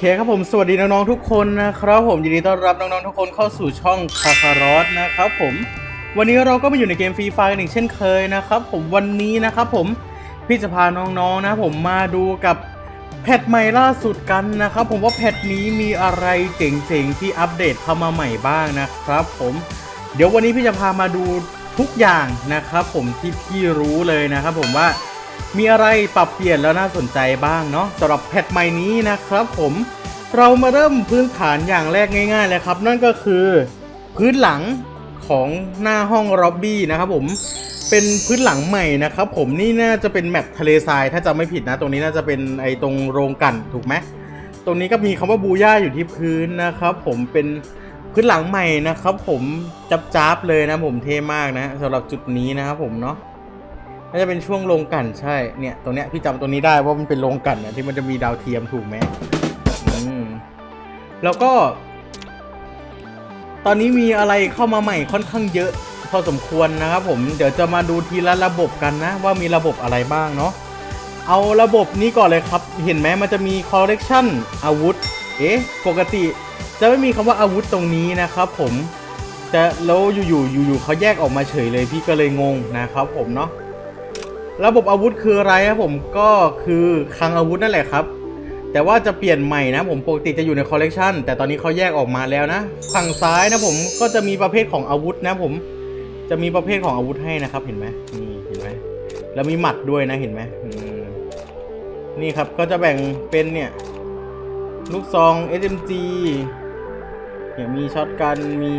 เคครับผมสวัสดีน้องๆทุกคนนะครับผมยินดีต้อนรับน้องๆทุกคนเข้าสู่ช่องคาคารอสนะครับผมวันนี้เราก็มาอยู่ในเกมฟรีไฟกันอีกเช่นเคยนะครับผมวันนี้นะครับผมพี่จะพาน้องๆนะผมมาดูกับแพทใหม่ล่าสุดกันนะครับผมว่าแพทนี้มีอะไรเจ๋งๆที่อัปเดตเข้ามาใหม่บ้างนะครับผมเดี๋ยววันนี้พี่จะพามาดูทุกอย่างนะครับผมที่พี่รู้เลยนะครับผมว่า มีอะไรปรับเปลี่ยนแล้วน่าสนใจบ้างเนาะสำหรับแพทใหม่นี้นะครับผมเรามาเริ่มพื้นฐานอย่างแรกง่ายๆเลยครับ นั่นก็คือพื้นหลังของหน้าห้องล็อบบี้นะครับผมเป็นพื้นหลังใหม่นะครับผมนี่น่าจะเป็นแมปทะเลทรายถ้าจำไม่ผิดนะ ตรงนี้น่าจะเป็นไอ้ตรงโรงกันถูกไหมตรงนี้ก็มีคำว่าบูย่าอยู่ที่พื้นนะครับ ผมเป็นพื้นหลังใหม่นะครับ ผมจับๆเลยนะผมเท่มากนะสำหรับจุดนี้นะครับผมเนาะ น่าจะเป็นช่วงโรงกันใช่ เนี่ยตรงเนี้ยพี่จำตัวนี้ได้ว่ามันเป็นโรงกันเนี่ยที่มันจะมีดาวเทียมถูกไหมอืมแล้วก็ ตอนนี้มีอะไรเข้ามาใหม่ค่อนข้างเยอะพอสมควรนะครับผมเดี๋ยวจะมาดูทีละระบบกันนะ ว่ามีระบบอะไรบ้างเนาะเอาระบบนี้ก่อนเลยครับ เห็นไหมมันจะมี collection อาวุธ เอ๊ะ ปกติจะไม่มีคำว่าอาวุธตรงนี้นะครับผมจะแล้วอยู่ๆอยู่ๆเขาแยกออกมาเฉยเลยพี่ก็เลยงงนะครับผมเนาะ ระบบอาวุธคืออะไรครับผมก็คือคลังอาวุธนั่นแหละครับ แต่ว่าจะเปลี่ยนใหม่นะผมปกติจะอยู่ในคอลเลกชันแต่ตอนนี้เขาแยกออกมาแล้วนะฝั่งซ้ายนะผมก็จะมีประเภทของอาวุธนะผมจะมีประเภทของอาวุธให้นะครับเห็นไหมนี่เห็นไหมแล้วมีหมัดด้วยนะเห็นไหมนี่ครับก็จะแบ่งเป็นเนี่ยลูกซอง SMG เนี่ยมีช็อตกันมี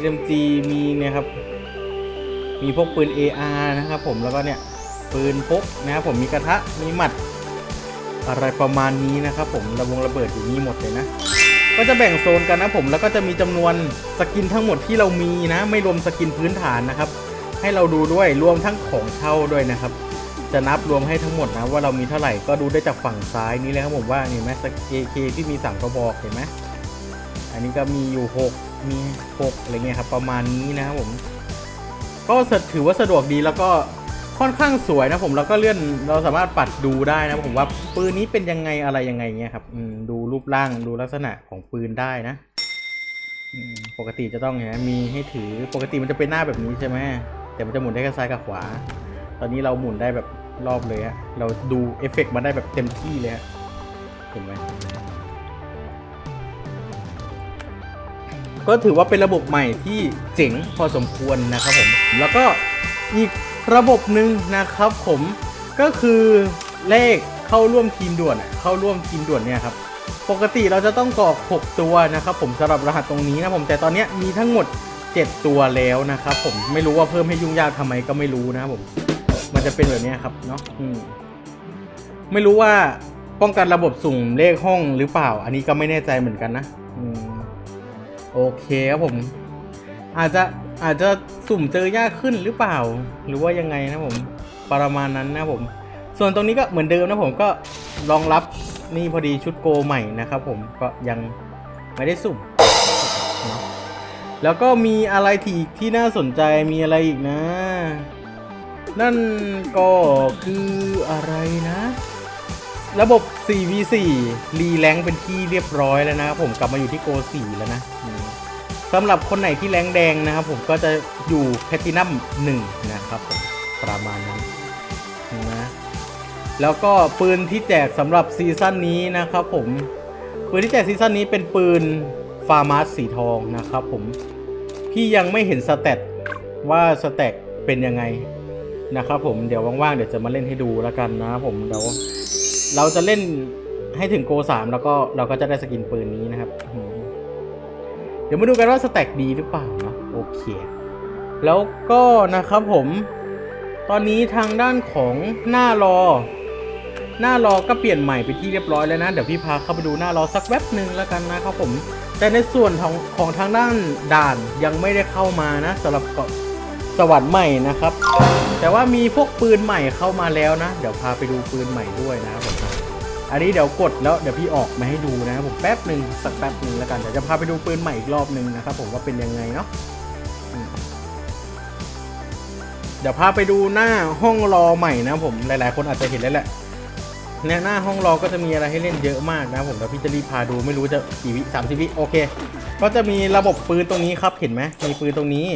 SMG มีเนี่ยครับ มีพวกปืน AR นะครับผมแล้วก็เนี่ยปืนพกนะครับผมมีกระทะมีหมัด อะไรประมาณนี้นะครับผมระวงระเบิดอยู่นี่หมดเลยนะ ก็จะแบ่งโซนกันนะผมแล้วก็จะมีจำนวนสกินทั้งหมดที่เรามีนะ ไม่รวมสกินพื้นฐานนะครับ ให้เราดูด้วยรวมทั้งของเช่าด้วยนะครับจะนับรวมให้ทั้งหมดนะว่าเรามีเท่าไหร่ก็ดูได้จากฝั่งซ้ายนี้เลยครับผมว่าเห็นไหมสก AK ที่มีสั่งกระบอกเห็นไหมอันนี้ก็มีอยู่ 6 มี 6 อะไรเงี้ยครับ ประมาณนี้นะครับผม ก็ถือว่าสะดวกดีแล้วก็ค่อนข้างสวยนะผมแล้วก็เลื่อนเราสามารถปัดดูได้นะผมว่าปืนนี้เป็นยังไงอะไรยังไงเงี้ยครับดูรูปร่างดูลักษณะของปืนได้นะปกติจะต้องเนี่ยมีให้ถือปกติมันจะเป็นหน้าแบบนี้ใช่ไหมแต่มันจะหมุนได้แค่ซ้ายกับขวา ตอนนี้เราหมุนได้แบบรอบเลยฮะเราดูเอฟเฟกต์มาได้แบบเต็มที่เลยฮะเห็นไหม ก็ถือว่าเป็นระบบใหม่ที่เจ๋งพอสมควรนะครับผม แล้วก็อีกระบบหนึ่งนะครับผมก็คือเลขเข้าร่วมทีมด่วนเข้าร่วมทีมด่วนเนี่ยครับปกติเราจะต้องกรอก 6 ตัวนะครับผมสำหรับรหัสตรงนี้นะผมแต่ตอนนี้มีทั้งหมด 7 ตัวแล้วนะครับผมไม่รู้ว่าเพิ่มให้ยุ่งยากทำไมก็ไม่รู้นะครับผมมันจะเป็นแบบนี้ครับเนาะไม่รู้ว่าป้องกันระบบสุ่มเลขห้องหรือเปล่า อันนี้ก็ไม่แน่ใจเหมือนกันนะ โอเคครับผม อาจจะอาจจะสุ่มเจอยากขึ้นหรือเปล่า หรือว่ายังไงนะผมประมาณนั้นนะผม ส่วนตรงนี้ก็เหมือนเดิมนะผมก็รองรับนี่พอดีชุดโกใหม่นะครับผมก็ยังไม่ได้สุ่ม แล้วก็มีอะไรที่อีกที่น่าสนใจมีอะไรอีกนะ นั่นก็คืออะไรนะ ระบบ 4v4 รีแรงค์เป็นที่เรียบร้อยแล้วนะครับผมกลับมาอยู่ที่โก4แล้วนะ สำหรับคนไหนที่แรงแดงนะครับ ผมก็จะอยู่แพทินัม1นะครับผมประมาณนั้นนะแล้วก็ปืนที่แจกสำหรับซีซั่นนี้นะครับผมปืนที่แจกซีซั่นนี้เป็นปืนฟาร์มาสสีทองนะครับผมพี่ยังไม่เห็นสเตตว่าสเตตเป็นยังไงนะครับผมเดี๋ยวว่างๆเดี๋ยวจะมาเล่นให้ดูแล้วกันนะผมเดี๋ยวเราจะเล่นให้ถึงโกสามแล้วก็เราก็จะได้สกินปืนนี้นะครับ ดี๋ยวมาดูกันว่าสแต็กดีหรือเปล่าเนาะโอเค แล้วก็นะครับผม ตอนนี้ทางด้านของหน้ารอ หน้ารอก็เปลี่ยนใหม่ไปที่เรียบร้อยแล้วนะ เดี๋ยวพี่พาเข้าไปดูหน้ารอสักแวบหนึ่งแล้วกันนะครับผม แต่ในส่วนของของทางด้านด่านยังไม่ได้เข้ามานะสำหรับเกาะสวรรค์ใหม่นะครับ แต่ว่ามีพวกปืนใหม่เข้ามาแล้วนะ เดี๋ยวพาไปดูปืนใหม่ด้วยนะครับผม อันนี้เดี๋ยวกดแล้วเดี๋ยวพี่ออกมาให้ดูนะครับผมแป๊บหนึ่งสักแป๊บหนึ่งแล้วกันเดี๋ยวจะพาไปดูปืนใหม่อีกรอบหนึ่งนะครับผมว่าเป็นยังไงเนาะเดี๋ยวพาไปดูหน้าห้องรอใหม่นะผมหลายๆ คนอาจจะเห็นแล้วแหละเนี่ยหน้าห้องรอก็จะมีอะไรให้เล่นเยอะมากนะผมเดี๋ยวพี่จะรีบพาดูไม่รู้จะกี่วิสามสิบวิโอเค ก็จะมีระบบปืนตรงนี้ครับเห็นไหมมีปืนตรงนี้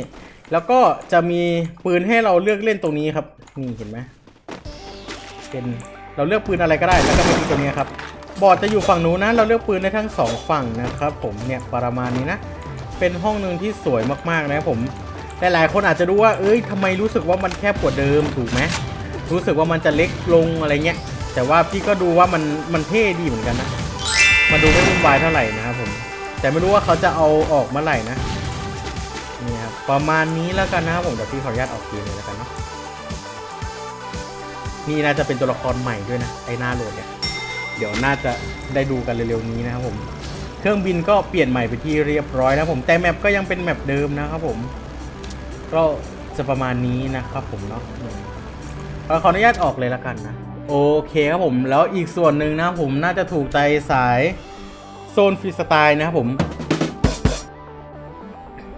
แล้วก็จะมีปืนให้เราเลือกเล่นตรงนี้ครับ นี่เห็นไหมเป็น เราเลือกปืนอะไรก็ได้แล้วก็มาที่ตรงนี้ครับบอร์ดจะอยู่ฝั่งนู้นนะ เราเลือกปืนได้ทั้งสองฝั่งนะครับ ผมเนี่ยประมาณนี้นะ เป็นห้องหนึ่งที่สวยมากๆนะผมหลายคนอาจจะดูว่าเอ้ยทำไมรู้สึกว่ามันแคบกว่าเดิมถูกไหมรู้สึกว่ามันจะเล็กลงอะไรเงี้ยแต่ว่าพี่ก็ดูว่ามันมันเท่ดีเหมือนกันนะมาดูไม่วุ่นวายเท่าไหร่นะครับผมแต่ไม่รู้ว่าเขาจะเอาออกเมื่อไหร่นะนี่ครับประมาณนี้แล้วกันนะครับผมเดี๋ยวพี่ขออนุญาตออกเกมเลยแล้วกันเนาะ นี่น่าจะเป็นตัวละครใหม่ด้วยนะไอหน้าโหลดเนี่ยเดี๋ยวน่าจะได้ดูกันเร็วๆนี้นะครับผม เครื่องบินก็เปลี่ยนใหม่ไปที่เรียบร้อยนะผมแต่แมปก็ยังเป็นแมปเดิมนะครับผม ก็จะประมาณนี้นะครับผมเนาะก็ขออนุญาตออกเลยละกันนะ โอเคครับผมแล้วอีกส่วนหนึ่งนะครับผมน่าจะถูกใจสายโซนฟรีสไตล์นะครับผม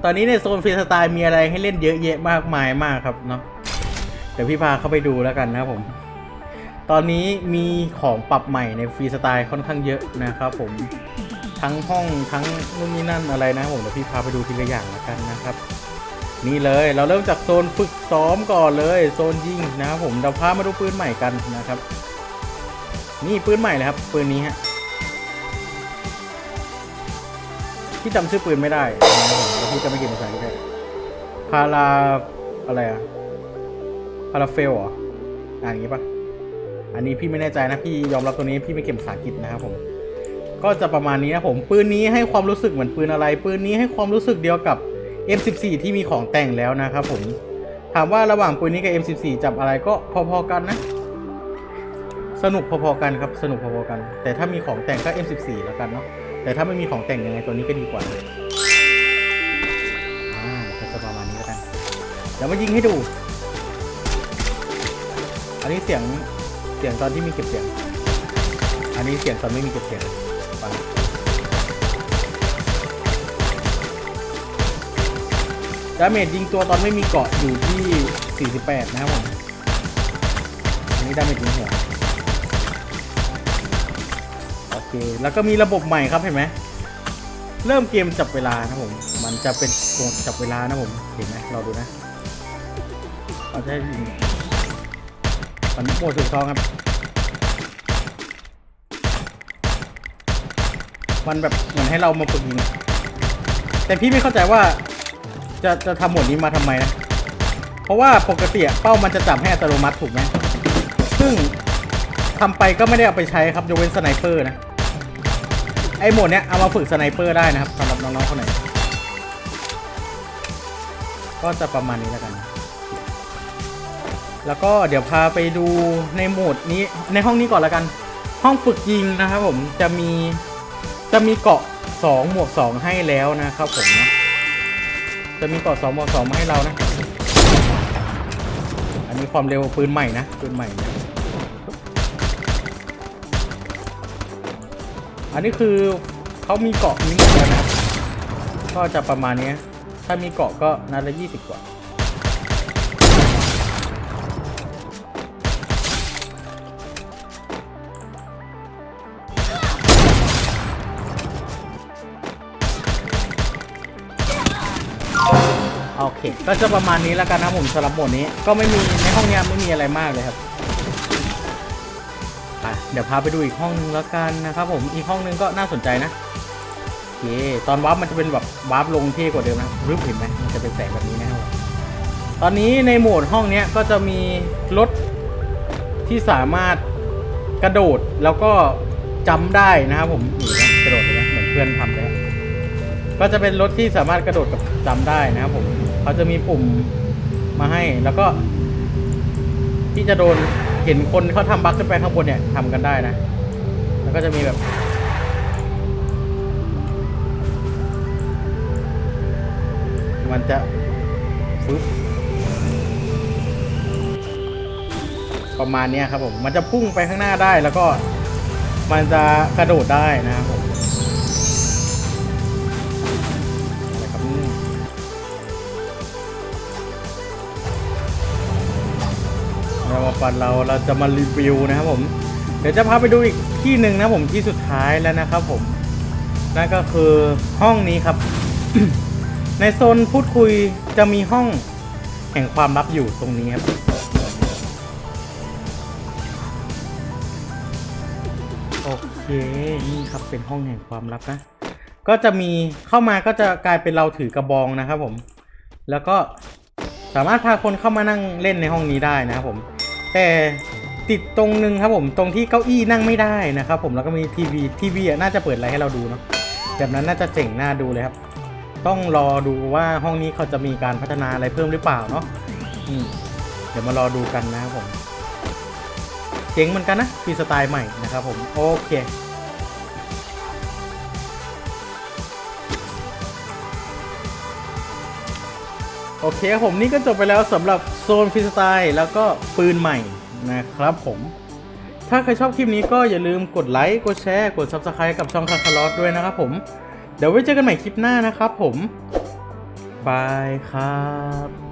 ตอนนี้ในโซนฟรีสไตล์มีอะไรให้เล่นเยอะแยะมากมายมากครับเนาะ เดี๋ยวพี่พาเข้าไปดูแล้วกันนะครับผม ตอนนี้มีของปรับใหม่ในฟรีสไตล์ค่อนข้างเยอะนะครับผม ทั้งห้องทั้งนู่นนี่นั่นอะไรนะผมเดี๋ยวพี่พาไปดูทีละอย่างแล้วกันนะครับ นี่เลยเราเริ่มจากโซนฝึกซ้อมก่อนเลยโซนยิงนะครับผมเราพามาดูปืนใหม่กันนะครับ นี่ปืนใหม่เลยครับปืนนี้ฮะพี่จำชื่อปืนไม่ได้นะครับผมแล้วพี่จะไม่เก่งภาษาอังกฤษด้วพาราอะไรอะาราเฟลเหรออ่านอย่างงี้ปะอันนี้พี่ไม่แน่ใจนะพี่ยอมรับตัวนี้พี่ไม่เก่งภาษาอังกฤษนะครับผม ก็จะประมาณนี้นะผมปืนนี้ให้ความรู้สึกเหมือนปืนอะไร ปืนนี้ให้ความรู้สึกเดียวกับ M14 ที่มีของแต่งแล้วนะครับผม ถามว่าระหว่างปืนนี้กับ M14 จับอะไรก็พอๆกันนะ สนุกพอๆกันครับสนุกพอๆกัน แต่ถ้ามีของแต่งก็ M14 แล้วกันเนาะแต่ถ้าไม่มีของแต่งยังไงตัวนี้ก็ดีกว่าอ่าก็จะประมาณนี้แล้วกันเดี๋ยวมายิงให้ดู อันนี้เสียงเสียงตอนที่มีเก็บเสียง อันนี้เสียงตอนไม่มีเก็บเสียงฟังดาเมจยิงตัวตอนไม่มีเกาะอยู่ที่ 48 นะครับผม อันนี้ดาเมจยิงหัวโอเค แล้วก็มีระบบใหม่ครับเห็นไหม เริ่มเกมจับเวลานะผม มันจะเป็นโหมดจับเวลานะผม เห็นไหมเราดูนะเราจะให้ ยิงมันโมดสุดซองครับ มันแบบเหมือนให้เรามาฝึกยิงแต่พี่ไม่เข้าใจว่า จะจะทำโหมดนี้มาทำไมนะ เพราะว่าปกติเป้ามันจะจับให้อัตโนมัติถูกไหมซึ่งทำไปก็ไม่ได้เอาไปใช้ครับยกเว้นสไนเปอร์นะ ไอโหมดเนี้ยเอามาฝึกสไนเปอร์ได้นะครับสำหรับน้องๆคนไหนก็จะประมาณนี้แล้วกันนะ แล้วก็เดี๋ยวพาไปดูในโหมดนี้ในห้องนี้ก่อนล้วกัน ห้องฝึกยิงนะครับผมจะมีจะมีเกาะ 2 หมวก 2 ให้แล้วนะครับผมนะจะมีเกาะ 2 หมวก 2 มาให้เรานะ อันนี้ความเร็วปืนใหม่นะปืนใหม่นะอันนี้คือเขามีเกาะมีหมดแล้วนะ ก็จะประมาณนี้ถ้ามีเกาะก็นัดละยี่สิบกว่า ก็จะประมาณนี้แล้วกันนะผมสำหรับโหมดนี้ ก็ไม่มีในห้องนี้ไม่มีอะไรมากเลยครับไปเดี๋ยวพาไปดูอีกห้องนึงแล้วกันนะครับผมอีกห้องนึงก็น่าสนใจนะโอเคตอนวาร์ปมันจะเป็นแบบวาร์ปลงเท่กว่าเดิมนะรึบเห็นไหมมันจะเป็นแสงแบบนี้นะครับตอนนี้ในโหมดห้องเนี้ยก็จะมีรถที่สามารถกระโดดแล้วก็จำได้นะครับผมนี่นะกระโดดเห็นไหมเหมือนเพื่อนทำเลยก็จะเป็นรถที่สามารถกระโดดกับจำได้นะครับผม เขาจะมีปุ่มมาให้ แล้วก็ ที่จะโดนเห็นคนเขาทำบัคขึ้นไปข้างบนเนี่ยทำกันได้นะ แล้วก็จะมีแบบมันจะฟึบประมาณนี้ครับผม มันจะพุ่งไปข้างหน้าได้แล้วก็มันจะกระโดดได้นะครับผมามาฟันเราเราจะมารีวิวนะครับผมในดี๋ยวจะพาไปดูอีกที่หนึ่งนะผมที่สุดท้ายแล้วนะครับผมนั่นก็คือห้องนี้ครับ ในโซนพูดคุยจะมีห้องแห่งความลับอยู่ตรงนี้ครับโอเคนี่ครับเป็นห้องแห่งความลับนะก็จะมีเข้ามาก็จะกลายเป็นเราถือกระบองนะครับผม แล้วก็สามารถพาคนเข้ามานั่งเล่นในห้องนี้ได้นะครับผม แต่ติดตรงนึงครับผมตรงที่เก้าอี้นั่งไม่ได้นะครับผมแล้วก็มีทีวีทีวีอะน่าจะเปิดอะไรให้เราดูเนาะแบบนั้นน่าจะเจ๋งน่าดูเลยครับ ต้องรอดูว่าห้องนี้เขาจะมีการพัฒนาอะไรเพิ่มหรือเปล่าเนาะเดี๋ยวมารอดูกันนะครับผม เจ๋งเหมือนกันนะฟีสไตล์ใหม่นะครับผม โอเค โอเคผมนี่ก็จบไปแล้วสำหรับโซนฟิสไตล์แล้วก็ปืนใหม่นะครับผมถ้าใครชอบคลิปนี้ก็อย่าลืมกดไลค์กดแชร์กด Subscribe กับช่องคาคาร์ลอสด้วยนะครับผมเดี๋ยวไว้เจอกันใหม่คลิปหน้านะครับผมบายครับ